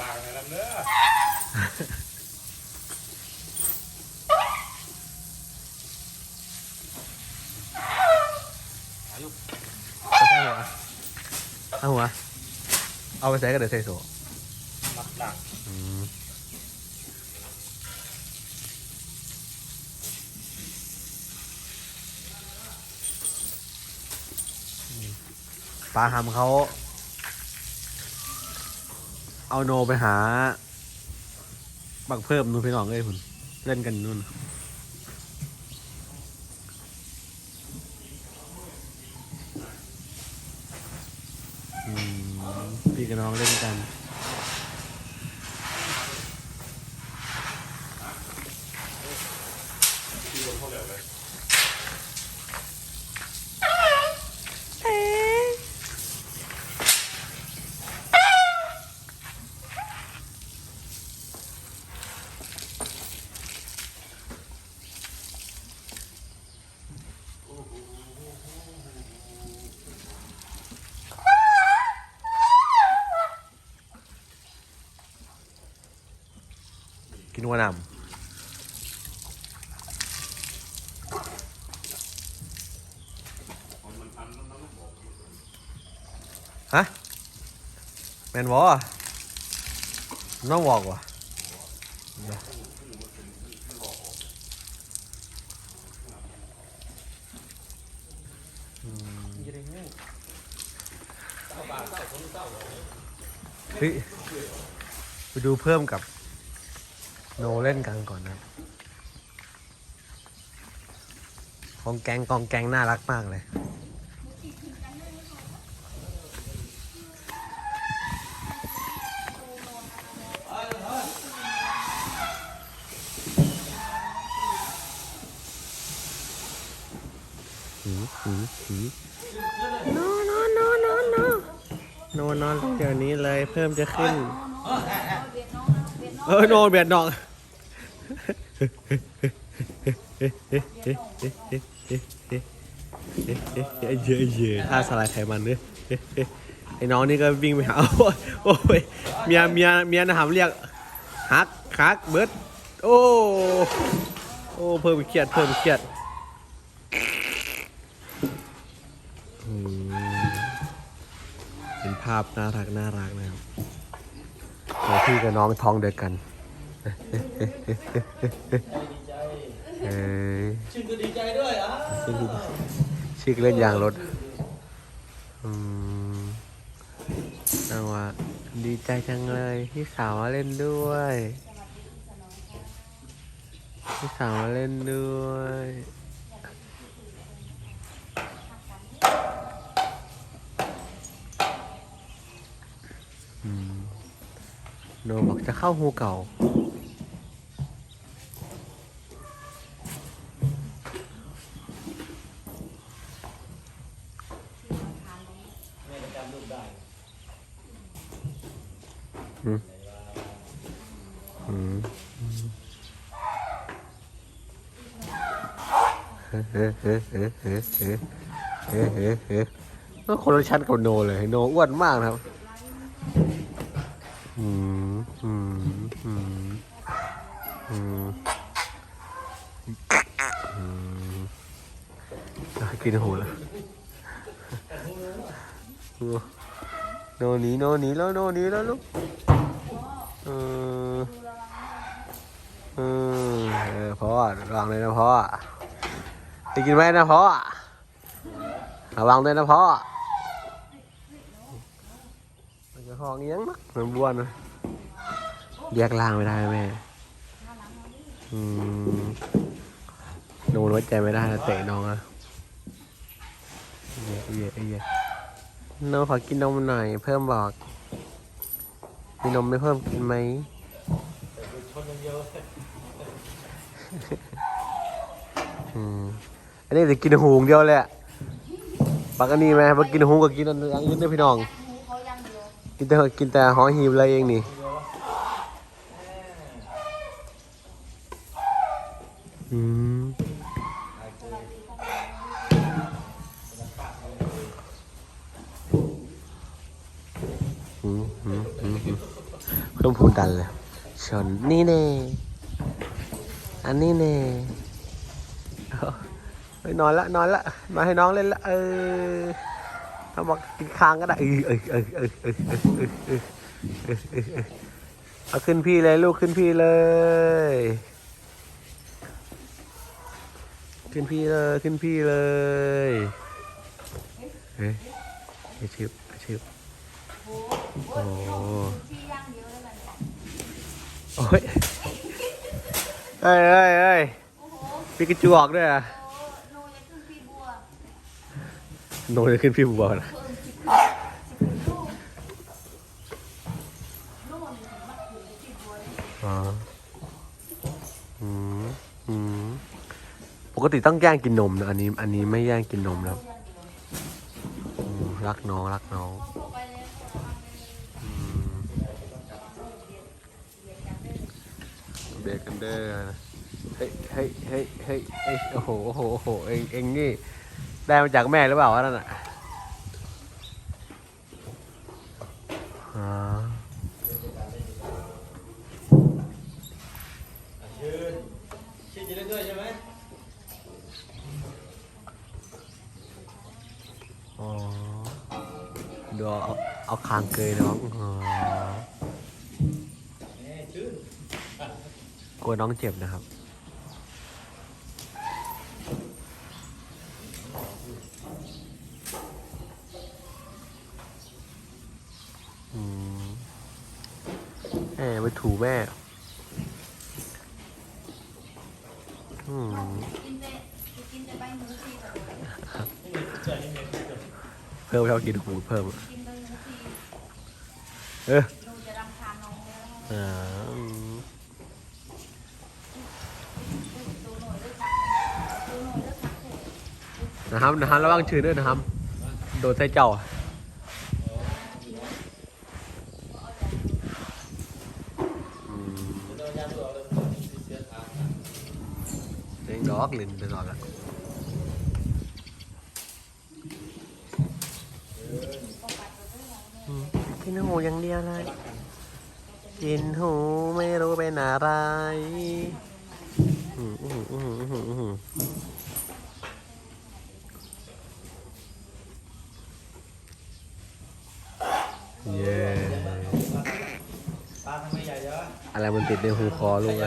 ลางให้ลำเนื้อเอาหัวเอาหัว เอาไปใส่ก็เดี๋ยวใส่โซ่มักดักปลาหำเขา เอาโนไปหา บักเพิ่มนู่นพี่น้องเลยคุณเล่นกันนู่นพี่กับน้องเล่นกัน ที่ลงเขาเหลวเลย กินหัวนำคนมันพันมันบอกฮะแมนวอน้องบอกว่ะเฮ้ยไปดูเพิ่มกับ โนเล่นกันก่อนนะกองแกงกองแกงน่ารักมากเลยหืมหืมหืมนอนนอนนอนนอนนอนนอนนอนเดี๋ยวนี้เลยเพิ่มจะขึ้น เออโนนเบียดนองเยอะเยอะท่าสลายไขมันเนี่ยไอ้น้องนี่ก็วิ่งไปหาโอ้ยโอ้ยเมียเมียเมียนะหามเรียกฮักฮักเบิร์ดโอ้โอ้เพิ่มเครียดเพิ่มเครียดเป็นภาพน่ารักน่ารักนะครับ พี่กับน้องท้องเดียวกันเอ้ยชื่นก็ดีใจด้วยอะชื่อเล่นยางรถอืมจังหวะดีใจจังเลยพี่สาวมาเล่นด้วยพี่สาวมาเล่นด้วยอืม โนบอกจะเข้าหูเก่า แม่จะจำลูกได้อืม อืมเฮ้เฮ้เฮ้เฮ้เฮ้เฮ้เฮ้เฮ้เฮ้ก็คนละชั้นกับโนเลย โนอ้วนมากนะครับ อืม อืมอืมอืมอืมอะกินหูแล้วโนนีโนนีแล้วโนนีแล้วลูกเออเออพ่อระวังเลยนะพ่อจะกินไหมนะพ่อระวังด้วยนะพ่อมันจะห้องเงี้ยงนักเหมือนบ้วนนะ แยกล่างไม่ได้แม่อืมโดนไว้ใจไม่ได้นะเตะน้องอะเยอะเยอะเยอะน้องขอกินนมหน่อย เพิ่มบอก มีนมไม่เพิ่มกินไหมอืมอันนี้จะกินหูงเดียวเลยอะปักอันนี้ไหมปักกินหูกับกินอันอื่นด้วยพี่น้อง กินแต่กินแต่หอหีบอะไรเองนี่ อืมอืมต้องพูดดันเลยชนนี่เน่อันนี้เน่ไปนอนละนอนละมาให้น้องเล่นละเออถ้าบอกกินค้างก็ได้เออเออเออเออเออเออเอาขึ้นพี่เลยลูกขึ้นพี่เลย ขึ้นพี่เลยขึ้นพี่เลยเฮ้ยไอชิบไอชิบโอ้โอ้ยเฮ้ยเฮ้ยเฮ้ยพี่กระจวกด้วยอะโนจะขึ้นพี่บัวนะอ๋ออืมอืม ปกติต้องแย่งกินนมนะอันนี้อันนี้ไม่แย่งกินนมแล้วรักน้องรักน้องเข้าไปเลยอืมเบรกกันเด้อเฮ้ยเฮ้ยเฮ้ยเฮ้ยเฮ้ยโอ้โหโอ้โหโอ้โหเองเองนี่ได้มาจากแม่หรือเปล่าวะนั่นอะ เอาคางเกยน้องอ๋อกลัวน้องเจ็บนะครับ อืม่ไปถูแม่เพิ่มเท่ากินหูเพิ่ม เออนะครับนะครับระวังชื่นด้วยนะครับ โดนใส่เจ้าเล่นดอกเล่นดอกอะ หูอย่างเดียวเลย กินหูไม่รู้เป็นอะไรอืมอืมอืมอืมอืมอืมเย้ตาทำไมใหญ่จังวะอะไรมันติดในหูคอลูกเล